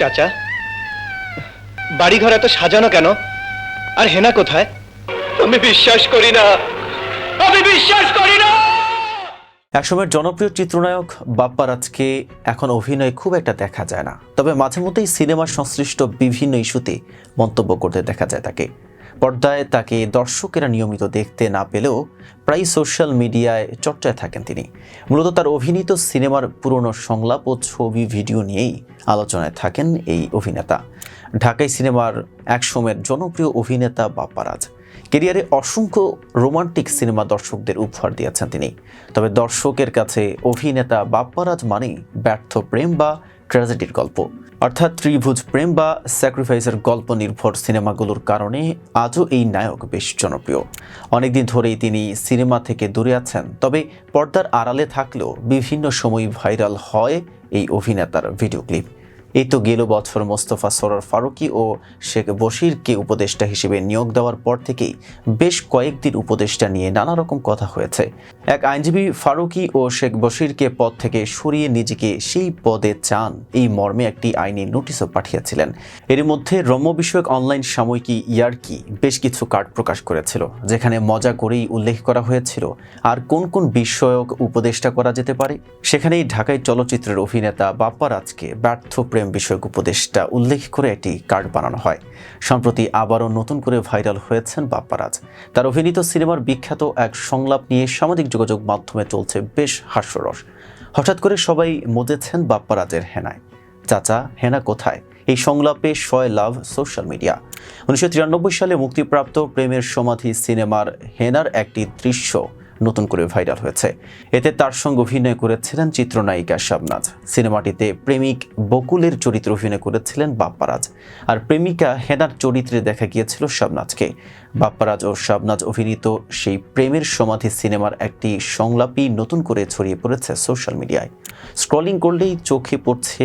চাচা। বাড়িঘর এত সাজানো কেন? আর হেনা কোথায়? আমি বিশ্বাস করি না। আমি বিশ্বাস করি না। একসময়ের জনপ্রিয় চিত্রনায়ক বাপ্পারাজকে এখন অভিনয় খুব একটা দেখা যায় না। তবে মাঝে মধ্যেই সিনেমার সংশ্লিষ্ট বিভিন্ন ইস্যুতে মন্তব্য করতে দেখা যায় তাকে। পর্দায় তাকে দর্শকেরা নিয়মিত দেখতে না পেলেও প্রায় সোশ্যাল মিডিয়ায় চর্চায় থাকেন তিনি। মূলত তার অভিনীত সিনেমার পুরনো সংলাপ ও ছবি ভিডিও নিয়েই আলোচনায় থাকেন এই অভিনেতা। ঢাকাই সিনেমার একসময়ের জনপ্রিয় অভিনেতা বাপ্পারাজ। কেরিয়ারে অসংখ্য রোমান্টিক সিনেমা দর্শকদের উপহার দিয়েছেন তিনি। তবে দর্শকের কাছে অভিনেতা বাপ্পারাজ মানেই ব্যর্থ প্রেম বা ট্র্যাজেডির গল্প। অর্থাৎ ত্রিভুজ প্রেম বা স্যাক্রিফাইসের গল্প নির্ভর সিনেমাগুলোর কারণে আজও এই নায়ক বেশ জনপ্রিয়। অনেকদিন ধরেই তিনি সিনেমা থেকে দূরে আছেন, তবে পর্দার আড়ালে থাকলেও বিভিন্ন সময় ভাইরাল হয় এই অভিনেতার ভিডিও ক্লিপ। এই তো গেল বছর মোস্তফা সরর ফারুকি ও শেখ বশিরকে উপদেষ্টা হিসেবে নিয়োগ দেওয়ার পর থেকেই বেশ কয়েকদিন উপদেষ্টা নিয়ে নানা রকম কথা হয়েছে। এক আইনজীবী ফারুকি ও শেখ বশিরকে পদ থেকে সরিয়ে নিজেকে সেই পদে চান। এই মর্মে একটি আইনি নোটিশও পাঠিয়েছিলেন। এর মধ্যে রম্য বিষয়ক অনলাইন সাময়িকী ইয়ার্কি বেশ কিছু কার্ড প্রকাশ করেছিল, যেখানে মজা করেই উল্লেখ করা হয়েছিল, আর কোন কোন বিষয়ক উপদেষ্টা করা যেতে পারে? সেখানেই ঢাকায় চলচ্চিত্রের অভিনেতা বাপ্পারাজকে ব্যর্থ প্রেম বিষয়ক উপদেষ্টা উল্লেখ করে একটি কার্ড বানানো হয়। সম্প্রতি আবারও নতুন করে ভাইরাল হয়েছেন বাপ্পারাজ। তার অভিনীত সিনেমার বিখ্যাত এক সংলাপ নিয়ে সামাজিক যোগাযোগ মাধ্যমে চলছে বেশ হাস্যরস। হঠাৎ করে সবাই মজেছেন বাপ্পারাজের হেনায়। চাচা, হেনা কোথায়? এই সংলাপে শয় লাভ সোশ্যাল মিডিয়া। উনিশশো তিরানব্বই সালে মুক্তিপ্রাপ্ত প্রেমের সমাধি সিনেমার হেনার একটি দৃশ্য নতুন করে ভাইরাল হয়েছে। এতে তার সঙ্গে অভিনয় করেছিলেন চিত্রনায়িকা শাবনাজ। সিনেমাটিতে প্রেমিক বকুলের চরিত্রে অভিনয় করেছিলেন বাপ্পারাজ। আর প্রেমিকা হেনার চরিত্রে দেখা গিয়েছিল শাবনাজকে। বাপ্পারাজ ও শাবনাজ অভিনীত সেই প্রেমের সমাধি সিনেমার একটি সংলাপই নতুন করে ছড়িয়ে পড়েছে সোশ্যাল মিডিয়ায়। স্ক্রলিং করলেই চোখে পড়ছে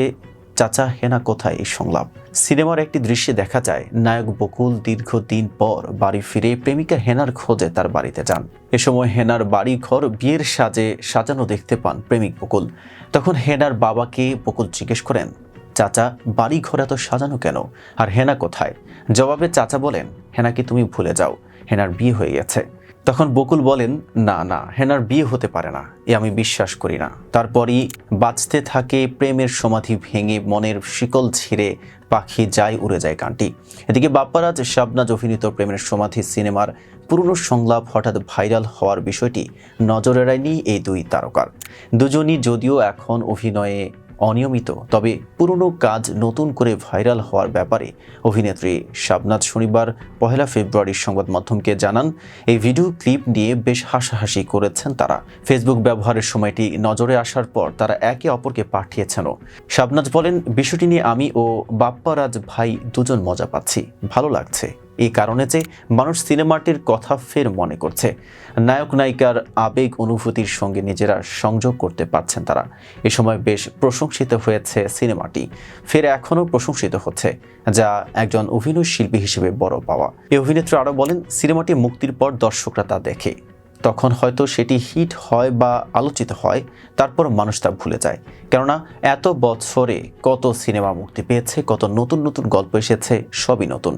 চাচা হেনা কোথায় এই সংলাপ? সিনেমার একটি দৃশ্যে দেখা যায়, নায়ক বকুল দীর্ঘদিন পর বাড়ি ফিরে প্রেমিকা হেনার খোঁজে তার বাড়িতে যান। এ সময় হেনার বাড়ি ঘর বিয়ের সাজে সাজানো দেখতে পান প্রেমিক বকুল। তখন হেনার বাবাকে বকুল জিজ্ঞেস করেন, চাচা বাড়ি ঘর এত সাজানো কেন? আর হেনা কোথায়? জবাবে চাচা বলেন, হেনাকে তুমি ভুলে যাও, হেনার বিয়ে হয়ে গেছে। তখন বকুল বলেন, না না, হেনার বিয়ে হতে পারে না, এ আমি বিশ্বাস করি না। তারপরই বাঁচতে থাকে, প্রেমের সমাধি ভেঙে মনের শিকল ছিঁড়ে পাখি যায় উড়ে যায় গানটি এদিকে বাপ্পারাজ, শাবনাজ অভিনীত প্রেমের সমাধি সিনেমার পুরনো সংলাপ হঠাৎ ভাইরাল হওয়ার বিষয়টি নজর এড়ায়নি এই দুই তারকার। দুজনই যদিও এখন অভিনয়ে অনিয়মিত। তবে পুরনো কাজ নতুন করে ভাইরাল হওয়ার ব্যাপারে অভিনেত্রী শাবনাজ শনিবার, পহেলা ফেব্রুয়ারির সংবাদ মাধ্যমকে জানান, এই ভিডিও ক্লিপ নিয়ে বেশ হাসাহাসি করেছেন তারা। ফেসবুক ব্যবহারের সময়টি নজরে আসার পর তারা একে অপরকে পাঠিয়েছেনও। শাবনাজ বলেন, বিষয়টি নিয়ে আমি ও বাপ্পারাজ ভাই দুজন মজা পাচ্ছি। ভালো লাগছে। এই কারণে যে মানুষ সিনেমাটির কথা ফের মনে করছে। নায়ক, নায়িকার আবেগ অনুভূতির সঙ্গে নিজেরা সংযোগ করতে পারছেন তারা। এ সময় বেশ প্রশংসিত হয়েছে সিনেমাটি। ফের এখনও প্রশংসিত হচ্ছে, যা একজন অভিনয় শিল্পী হিসেবে বড় পাওয়া। এই অভিনেত্রী আরও বলেন, সিনেমাটি মুক্তির পর দর্শকরা তা দেখে। তখন হয়তো সেটি হিট হয় বা আলোচিত হয়, তারপর মানুষ তা ভুলে যায়। কেননা এত বছরে কত সিনেমা মুক্তি পেয়েছে, কত নতুন নতুন গল্প এসেছে, সবই নতুন।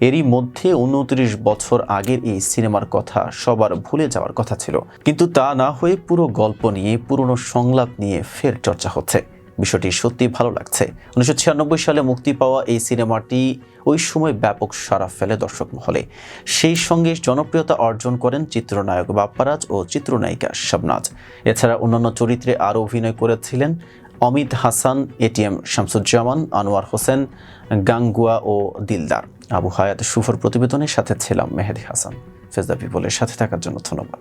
এরই মধ্যে উনত্রিশ বছর আগের এই সিনেমার কথা সবার ভুলে যাওয়ার কথা ছিল। কিন্তু তা না হয়ে পুরো গল্প নিয়ে, পুরনো সংলাপ নিয়ে ফের চর্চা হচ্ছে। বিষয়টি সত্যি ভালো লাগছে। উনিশশো ছিয়ানব্বই সালে মুক্তি পাওয়া এই সিনেমাটি ওই সময় ব্যাপক সাড়া ফেলে দর্শক মহলে। সেই সঙ্গে জনপ্রিয়তা অর্জন করেন চিত্রনায়ক বাপ্পারাজ ও চিত্রনায়িকা শাবনাজ। এছাড়া অন্যান্য চরিত্রে আরও অভিনয় করেছিলেন অমিত হাসান এটিএম শামসুজ্জামান, আনোয়ার হোসেন, গাঙ্গুয়া ও দিলদার। আবু হায়াত সুফর প্রতিবেদনের সাথে ছিলাম মেহেদি হাসান। ফেজদা পিপলের সাথে থাকার জন্য ধন্যবাদ।